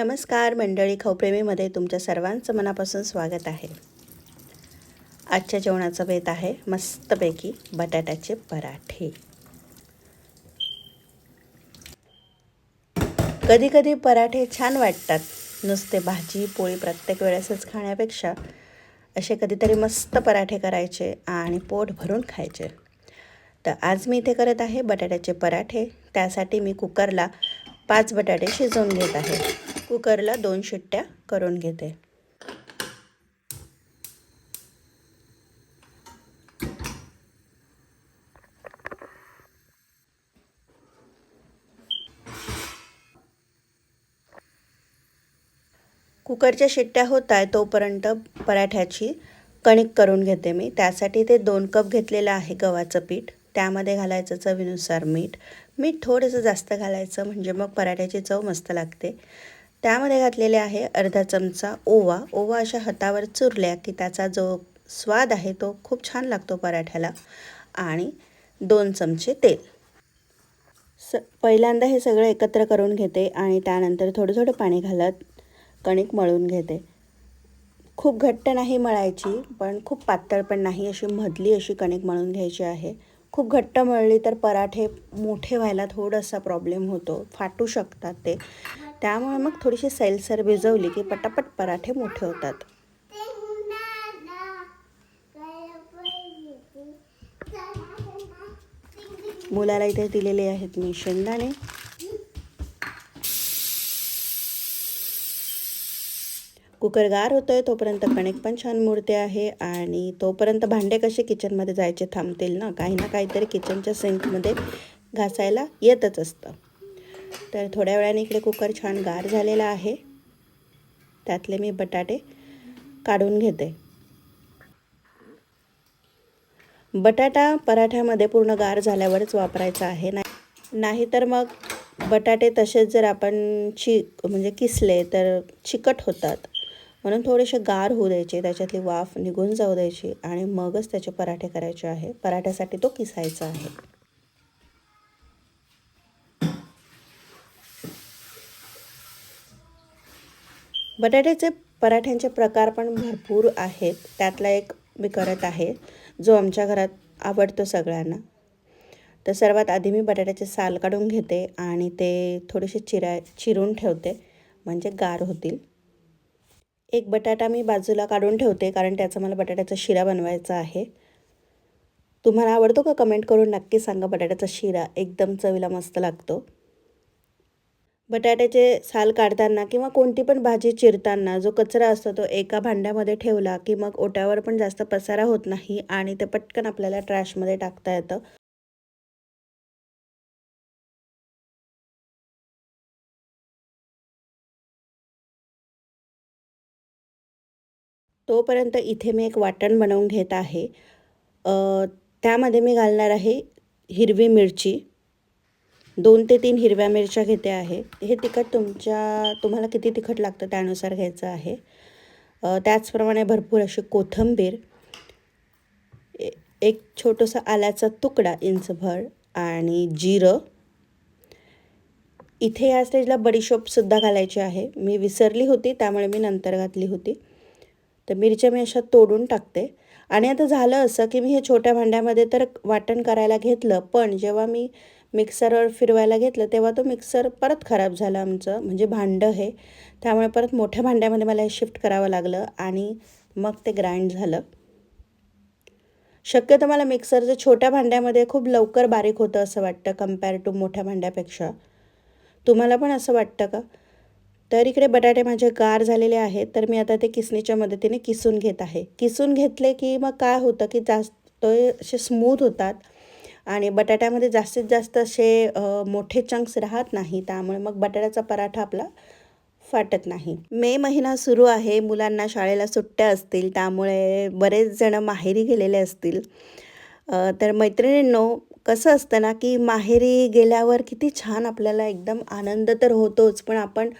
नमस्कार मंडळी खवप्रेमीमध्ये तुमच्या सर्वांचं मनापासून स्वागत आहे. आजच्या जेवणाचं बेत आहे मस्तपैकी बटाट्याचे पराठे. कधी कधी पराठे छान वाटतात नुसते भाजी पोळी प्रत्येक वेळेसच खाण्यापेक्षा असे कधीतरी मस्त पराठे करायचे आणि पोट भरून खायचे. तर आज मी इथे करत आहे बटाट्याचे पराठे त्यासाठी मी कुकरला पाच बटाटे शिजवून घेत आहे. कुकरला दोन शिट्ट्या करून घेते. कुकरच्या शिट्ट्या होत आहे तोपर्यंत पराठ्याची कणिक करून घेते मी. त्यासाठी ते दोन कप घेतलेलं आहे गव्हाचं पीठ. त्यामध्ये घालायचं चवीनुसार मीठ. मीठ थोडंसं जास्त घालायचं म्हणजे मग पराठ्याची चव मस्त लागते. त्यामध्ये घातलेले आहे अर्धा चमचा ओवा. ओवा अशा हातावर चुरल्या की त्याचा जो स्वाद आहे तो खूप छान लागतो पराठ्याला. आणि दोन चमचे तेल. स पहिल्यांदा हे सगळं एकत्र करून घेते आणि त्यानंतर थोडं थोडं पाणी घालत कणिक मळून घेते. खूप घट्ट नाही मळायची पण खूप पातळ पण नाही अशी मधली अशी कणिक मळून घ्यायची आहे. खूप घट्ट मळली तर पराठे मोठे व्हायला थोडासा प्रॉब्लेम होतो. फाटू शकतात ते. त्यामुळे मग थोडीशी सैलसर भिजवली की पटापट पराठे मोठे होतात. मुलाला इथे दिलेले आहेत मी शेंगदाणे. कुकर गार होतोय तोपर्यंत कणिक पण छान मुरते आहे आणि तोपर्यंत भांडे कसे किचनमध्ये जायचे थांबतील ना? काही ना काहीतरी किचनच्या सिंकमध्ये घासायला येतच असतं. तर थोड्या वेळाने इकडे कुकर छान गार झालेला आहे. त्यातले मी बटाटे काढून घेते. बटाटा पराठ्यामध्ये पूर्ण गार झाल्यावरच वापरायचा आहे. नाही नाहीतर मग बटाटे तसेच जर आपण चि म्हणजे किसले तर चिकट होतात. म्हणून थोडेसे गार होऊ द्यायचे त्याच्यातली वाफ निघून जाऊ द्यायची आणि मगच त्याचे पराठे करायचे आहे. पराठ्यासाठी तो किसायचा आहे. बटाट्याचे पराठ्यांचे प्रकार पण भरपूर आहेत. त्यातला एक मी करत आहे जो आमच्या घरात आवडतो सगळ्यांना. तर सर्वात आधी मी बटाट्याचे साल काढून घेते आणि ते थोडेसे चिरा चिरून ठेवते म्हणजे गार होतील. एक बटाटा मी बाजूला काढून ठेवते कारण त्याचा मला बटाट्याचा शिरा बनवायचा आहे. तुम्हाला आवडतो का? कमेंट करून नक्की सांगा. बटाट्याचा शिरा एकदम चवीला मस्त लागतो. बटाट्याचे साल काढताना किंवा कोणती पण भाजी चिरताना जो कचरा असतो तो एका भांड्यामध्ये ठेवला की मग ओट्यावर पण जास्त पसारा होत नाही आणि ते पटकन आपल्याला ट्रॅशमध्ये टाकता येतं. तोपर्यंत इथे मी एक वाटण बनवून घेत आहे. त्यामध्ये मी घालणार आहे हिरवी मिरची. दोन ते तीन हिरव्या मिरच्या घेते आहे. हे तिखट तुमच्या तुम्हाला किती तिखट लागतं त्यानुसार घ्यायचं आहे. त्याचप्रमाणे भरपूर अशी कोथिंबीर एक छोटंसं आल्याचा तुकडा इंचभर आणि जिरं. इथे या स्टेजला बडीशोपसुद्धा घालायची आहे. मी विसरली होती त्यामुळे मी नंतर घातली होती. तर मिरच्या मी अशा तोडून टाकते. आणि आता झालं असं की मी हे छोट्या भांड्यामध्ये तर वाटण करायला घेतलं पण जेव्हा मी मिक्सरवर फिरवायला घेतलं तेव्हा तो मिक्सर परत खराब झाला आमचं म्हणजे भांडं हे. त्यामुळे परत मोठ्या भांड्यामध्ये मला हे शिफ्ट करावं लागलं आणि मग ते ग्राइंड झालं. शक्यतो मला मिक्सरचं छोट्या भांड्यामध्ये खूप लवकर बारीक होतं असं वाटतं कंपेअर टू मोठ्या भांड्यापेक्षा. तुम्हाला पण असं वाटतं का? तर इकडे बटाटे माझे गार झालेले आहेत तर मी आता ते किसणीच्या मदतीने किसून घेत आहे. किसून घेतले की मग काय होतं की जास्त असे स्मूथ होतात. आणि बटाट्यामध्ये जास्तीत जास्त असे मोठे चंक्स राहत नाही त्यामुळे मग बटाट्याचा पराठा आपला फाटत नाही. मे महिना सुरू आहे मुलांना शाळेला सुट्ट्या असतील त्यामुळे बरेच जण माहेरी गेलेले असतील. तर मैत्रिणींनो कसं असतं ना की माहेरी गेल्यावर किती छान आपल्याला एकदम आनंद तर होतोच पण आपण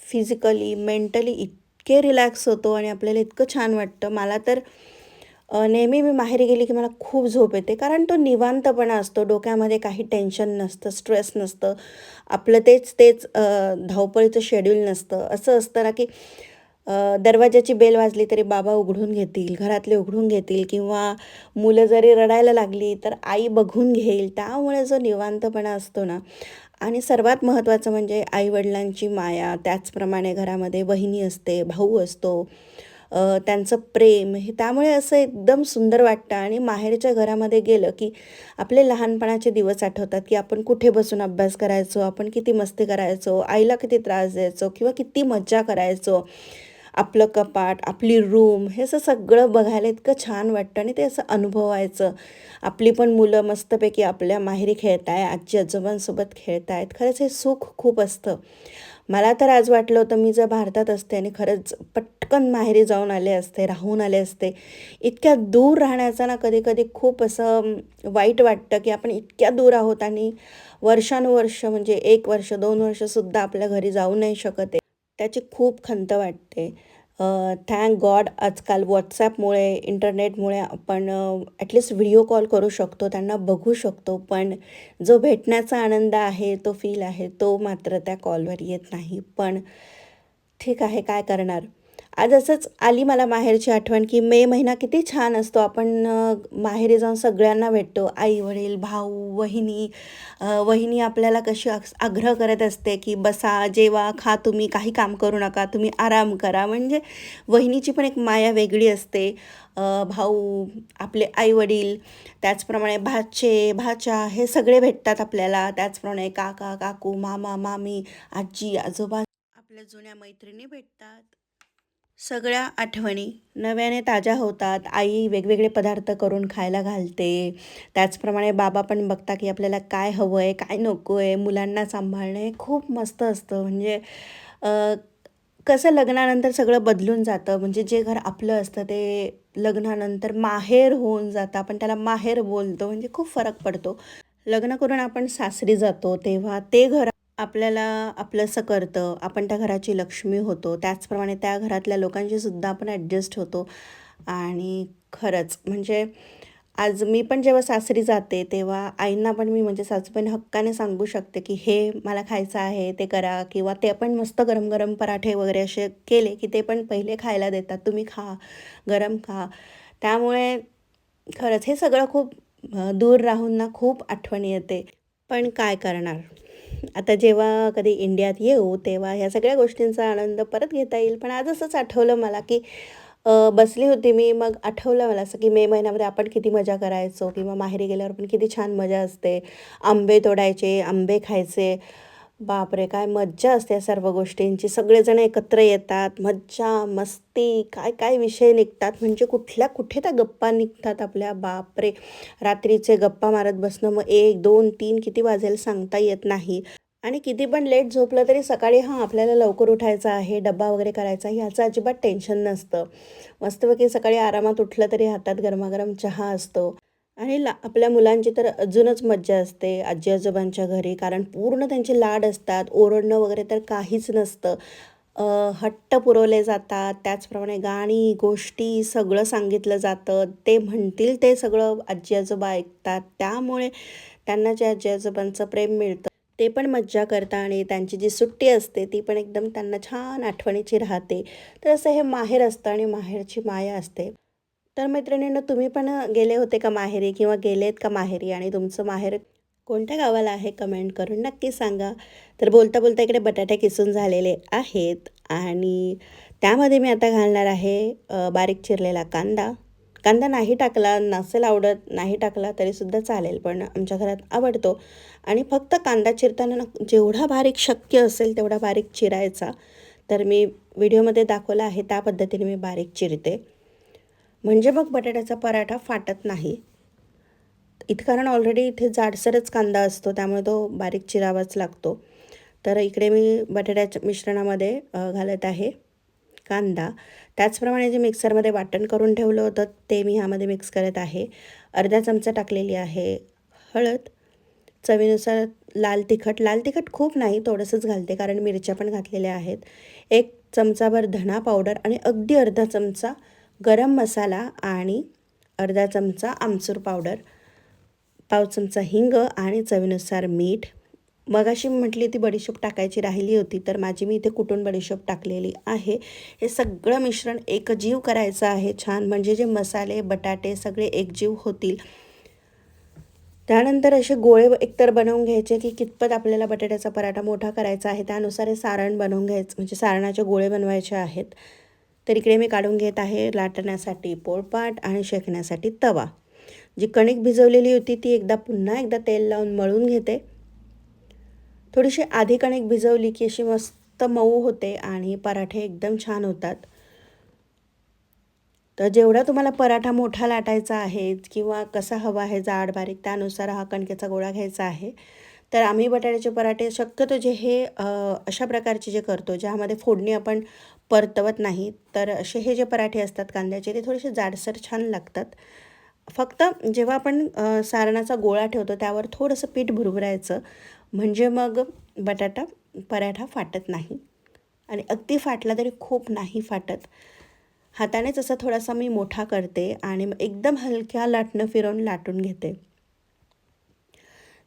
फिजिकली मेंटली इतके रिलॅक्स होतो आणि आपल्याला इतकं छान वाटतं. मला तर नेहमी मी माहेरी गेली की मला खूप झोप येते कारण तो निवांतपणा असतो डोक्यामध्ये काही टेन्शन नसतं स्ट्रेस नसतं आपलं तेच तेच धावपळीचं शेड्यूल नसतं. असं असतं ना की दरवाजाची बेल वाजली तरी बाबा उघडून घेतील घरातले उघडून घेतील किंवा मुलं जरी रडायला लागली तर आई बघून घेईल. त्यामुळे जो निवांतपणा असतो ना आणि सर्वात महत्त्वाचं म्हणजे आईवडिलांची माया त्याचप्रमाणे घरामध्ये बहिणी असते भाऊ असतो त्यांचं प्रेम हे त्यामुळे असं एकदम सुंदर वाटतं. आणि माहेरच्या घरामध्ये गेलं की आपले लहानपणाचे दिवस आठवतात की आपण कुठे बसून अभ्यास करायचो आपण किती मस्ती करायचो आईला किती त्रास द्यायचो किंवा किती मज्जा करायचो. आपलं कपाट आपली रूम हे असं सगळं बघायला इतकं छान वाटतं आणि ते असं अनुभवायचं. आपली पण मुलं मस्तपैकी आपल्या माहेरी खेळत आहे आजी आजोबांसोबत खेळत आहेत खरंच हे सुख खूप असतं. मला तर आज वाटलं होतं मी जर भारतात असते आणि खरंच पटकन माहेरी जाऊन आले असते राहून आले असते इतक्या दूर राहण्याचा ना कधी कधी खूप असं वाईट वाटतं की आपण इतक्या दूर आहोत आणि वर्षानुवर्ष म्हणजे एक वर्ष दोन वर्षसुद्धा आपल्या घरी जाऊ नाही शकत आहे. त्याची खूप खंत वाटते. थँक गॉड आजकाल व्हॉट्सॲपमुळे इंटरनेटमुळे आपण ॲटलिस्ट व्हिडिओ कॉल करू शकतो त्यांना बघू शकतो पण जो भेटण्याचा आनंद आहे तो फील आहे तो मात्र त्या कॉलवर येत नाही. पण ठीक आहे काय करणार? आज असंच आली मला माहेरची आठवण की मे महिना किती छान असतो. आपण माहेरी जाऊन सगळ्यांना भेटतो. आई वडील भाऊ वहिनी वहिनी आपल्याला कशी आग्रह करत असते की बसा जेवा खा तुम्ही काही काम करू नका तुम्ही आराम करा. म्हणजे वहिनीची पण एक माया वेगळी असते. भाऊ आपले आई वडील त्याचप्रमाणे भाचे भाच्या हे सगळे भेटतात आपल्याला. त्याचप्रमाणे काका काकू मामा मामी आजी आजोबा आपल्या जुन्या मैत्रिणी भेटतात. सगळ्या आठवणी नव्याने ताज्या होतात. आई वेगवेगळे पदार्थ करून खायला घालते. त्याचप्रमाणे बाबा पण बघता की आपल्याला काय हवं आहे काय नको आहे मुलांना सांभाळणे हे खूप मस्त असतं. म्हणजे कसं लग्नानंतर सगळं बदलून जातं. म्हणजे जे घर आपलं असतं ते लग्नानंतर माहेर होऊन जातं. आपण त्याला माहेर बोलतो. म्हणजे खूप फरक पडतो. लग्न करून आपण सासरी जातो तेव्हा ते घर आपल्याला आपलंसं करतं. आपण त्या घराची लक्ष्मी होतो. त्याचप्रमाणे त्या घरातल्या लोकांशी सुद्धा आपण ॲडजस्ट होतो. आणि खरंच म्हणजे आज मी पण जेव्हा सासरी जाते तेव्हा आईंना पण मी म्हणजे सासूबाईन हक्काने सांगू शकते की हे मला खायचं आहे ते करा. किंवा ते पण मस्त गरम गरम पराठे वगैरे असे केले की ते पण पहिले खायला देतात. तुम्ही खा गरम खा. त्यामुळे खरंच हे सगळं खूप दूर राहून ना खूप आठवण येते. पण काय करणार? आता जेव्हा कधी इंडियात येऊ तेव्हा ह्या सगळ्या गोष्टींचा आनंद परत घेता येईल. पण आज असंच आठवलं मला की बसली होती मी मग आठवलं मला असं की मे महिन्यामध्ये आपण किती मजा करायचो किंवा माहेरी गेल्यावर पण किती छान मजा असते. आंबे तोडायचे आंबे खायचे. बापरे काय मज्जा असते या सर्व गोष्टींची. सगळेजण एकत्र येतात मज्जा मस्ती काय काय विषय निघतात. म्हणजे कुठल्या कुठे त्या गप्पा निघतात आपल्या? बापरे रात्रीचे गप्पा मारत बसणं मग एक दोन तीन किती वाजेल सांगता येत नाही. आणि किती पण लेट झोपलं तरी सकाळी हां आपल्याला लवकर उठायचं आहे डब्बा वगैरे करायचा ह्याचं अजिबात टेन्शन नसतं. मस्तपैकी सकाळी आरामात उठलं तरी हातात गरमागरम चहा असतो. आणि ला आपल्या मुलांची तर अजूनच मज्जा असते आजी आजोबांच्या घरी. कारण पूर्ण त्यांचे लाड असतात ओरडणं वगैरे तर काहीच नसतं. हट्ट पुरवले जातात त्याचप्रमाणे गाणी गोष्टी सगळं सांगितलं जातं. ते म्हणतील ते सगळं आजी आजोबा ऐकतात. त्यामुळे त्यांना जे आजी आजोबांचं प्रेम मिळतं ते पण मज्जा करतात आणि त्यांची जी सुट्टी असते ती पण एकदम त्यांना छान आठवणीची राहते. तर असं हे माहेर असतं आणि माहेरची माया असते. तर मैत्रिणींना तुम्ही पण गेले होते का माहेरी किंवा गेलेत का माहेरी आणि तुमचं माहेर कोणत्या गावाला आहे कमेंट करून नक्की सांगा. तर बोलता बोलता इकडे बटाटे किसून झालेले आहेत आणि त्यामध्ये मी आता घालणार आहे बारीक चिरलेला कांदा. कांदा नाही टाकला नसेल आवडत नाही टाकला तरीसुद्धा चालेल पण आमच्या घरात आवडतो. आणि फक्त कांदा चिरताना जेवढा बारीक शक्य असेल तेवढा बारीक चिरायचा. तर मी व्हिडिओमध्ये दाखवला आहे त्या पद्धतीने मी बारीक चिरते. म्हणजे मग बटाट्याचा पराठा फाटत नाही. इथं कारण ऑलरेडी इथे जाडसरच कांदा असतो त्यामुळे तो बारीक चिरावाच लागतो. तर इकडे मी बटाट्याच्या मिश्रणामध्ये घालत आहे कांदा. त्याचप्रमाणे जे मिक्सरमध्ये वाटण करून ठेवलं होतं ते मी ह्यामध्ये मिक्स करत आहे. अर्धा चमचा टाकलेली आहे हळद. चवीनुसार लाल तिखट. लाल तिखट खूप नाही थोडंसंच घालते कारण मिरच्या पण घातलेल्या आहेत. एक चमचाभर धणा पावडर आणि अगदी अर्धा चमचा गरम मसाला आणि अर्धा चमचा आमचूर पावडर पाव चमचा हिंग आणि चवीनुसार मीठ. मगाशी म्हटली ती बडीशोप टाकायची राहिली होती तर माझी मी इथे कुटून बडीशोप टाकलेली आहे? हे सगळं मिश्रण एकजीव करायचं आहे छान. म्हणजे जे मसाले बटाटे सगळे एकजीव होतील. त्यानंतर असे गोळे एकतर बनवून घ्यायचे की कितपत आपल्याला बटाट्याचा पराठा मोठा करायचा आहे त्यानुसार हे सारण बनवून घ्यायचं म्हणजे सारणाचे गोळे बनवायचे आहेत. तर इकडे मी काढून घेत आहे लाटण्यासाठी पोळपाट आणि शेकण्यासाठी तवा. जी कणिक भिजवलेली होती ती एकदा पुन्हा एकदा तेल लावून मळून घेते. थोडीशी आधी कणिक भिजवली की अशी मस्त मऊ होते आणि पराठे एकदम छान होतात. तर जेवढा तुम्हाला पराठा मोठा लाटायचा आहे किंवा कसा हवा आहे जाड बारीक त्यानुसार हा कणकेचा गोळा घ्यायचा आहे तर आम्ही बटाट्याचे पराठे शक्यतो जे हे अशा प्रकारचे जे करतो ज्यामध्ये फोडणी आपण परतवत नाही तर असे हे जे पराठे असतात कांद्याचे ते थोडेसे जाडसर छान लागतात. फक्त जेव्हा आपण सारणाचा गोळा ठेवतो त्यावर थोडंसं पीठ भुरभुरायचं. म्हणजे मग बटाटा पराठा फाटत नाही. आणि अगदी फाटला तरी खूप नाही फाटत. हातानेच असं थोडासा मी मोठा करते आणि एकदम हलक्या लाटणं फिरवून लाटून घेते.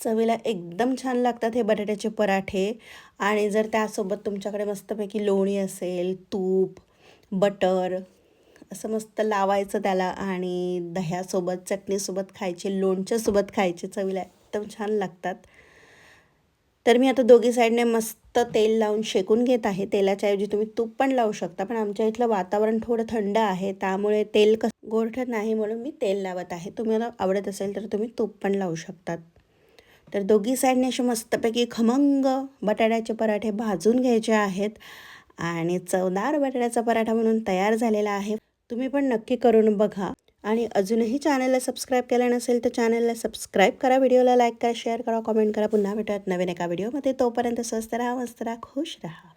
चवीला एकदम छान लागतात हे बटाट्याचे पराठे. आणि जर त्यासोबत तुमच्याकडे मस्तपैकी लोणी असेल तूप बटर असं मस्त लावायचं त्याला आणि दह्यासोबत चटणीसोबत खायचे लोणच्यासोबत खायचे चवीला एकदम छान लागतात. तर मी आता दोघी साईडने मस्त तेल लावून शेकून घेत आहे. तेलाच्या ऐवजी तुम्ही तूप पण लावू शकता पण आमच्या इथलं वातावरण थोडं थंड आहे त्यामुळे तेल कस गोरठत नाही म्हणून मी तेल लावत आहे. तुम्हाला आवडत असेल तर तुम्ही तूप पण लावू शकतात. तर दोघी साईडने असे मस्तपैकी खमंग बटाट्याचे पराठे भाजून घ्यायचे आहेत आणि चवदार बटाट्याचा पराठा म्हणून तयार झालेला आहे. तुम्ही पण नक्की करून बघा. आणि अजूनही चॅनलला सबस्क्राईब केलं नसेल तर चॅनलला सबस्क्राईब करा व्हिडिओला लाईक करा शेअर करा कॉमेंट करा. पुन्हा भेटूयात नवीन एका व्हिडिओमध्ये. तोपर्यंत स्वस्त राहा मस्त राहा खुश राहा.